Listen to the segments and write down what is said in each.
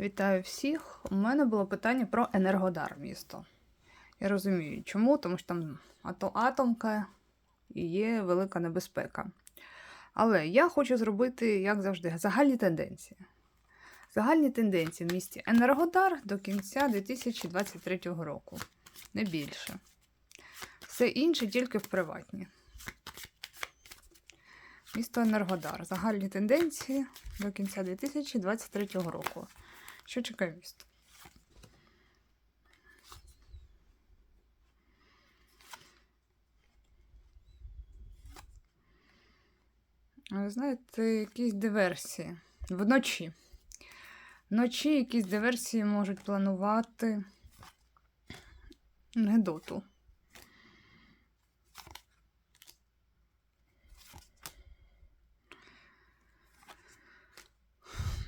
Вітаю всіх. У мене було питання про Енергодар місто. Я розумію, чому, тому що там ато- атомка і є велика небезпека. Але я хочу зробити, як завжди, загальні тенденції. Загальні тенденції в місті Енергодар до кінця 2023 року. Не більше. Все інше тільки в приватні. Місто Енергодар. Загальні тенденції до кінця 2023 року. Що чекає місто? Ви знаєте, якісь диверсії. Вночі. Вночі якісь диверсії можуть планувати Гедоту.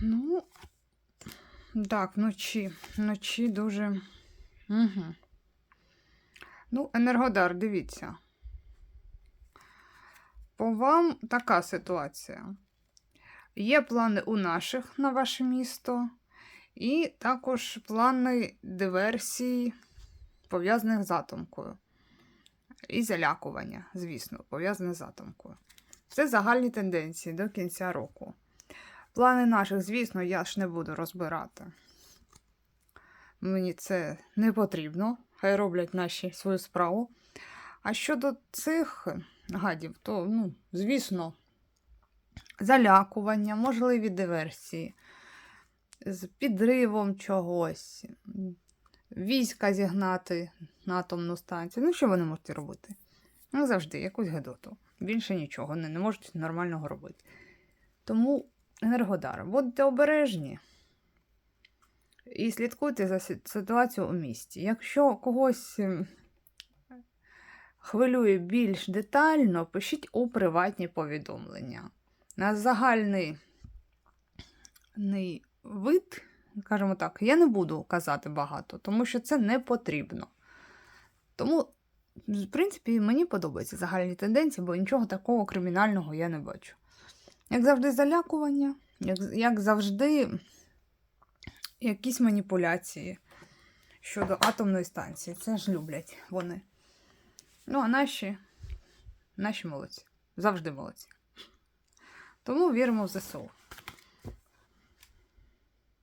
Ну, так, вночі. Вночі дуже. Угу. Ну, Енергодар, дивіться. По вам така ситуація. Є плани у наших на ваше місто, і також плани диверсій, пов'язаних з атомкою. І залякування, звісно, пов'язане з атомкою. Це загальні тенденції до кінця року. Плани наших, звісно, я ж не буду розбирати. Мені це не потрібно. Хай роблять наші свою справу. А щодо цих гадів, то, ну, звісно, залякування, можливі диверсії, з підривом чогось, війська зігнати на атомну станцію. Ну, що вони можуть робити? Ну, завжди, якусь гедоту. Більше нічого, вони не можуть нормального робити. Тому Енергодар, будьте обережні і слідкуйте за ситуацією у місті. Якщо когось ем, хвилює більш детально, пишіть у приватні повідомлення. На загальний вид, скажімо так, я не буду казати багато, тому що це не потрібно. Тому, в принципі, мені подобаються загальні тенденції, бо нічого такого кримінального я не бачу. Як завжди, залякування, як, як завжди, якісь маніпуляції щодо атомної станції. Це ж люблять вони. Ну, а наші, наші молодці. Завжди молодці. Тому віримо в ЗСУ.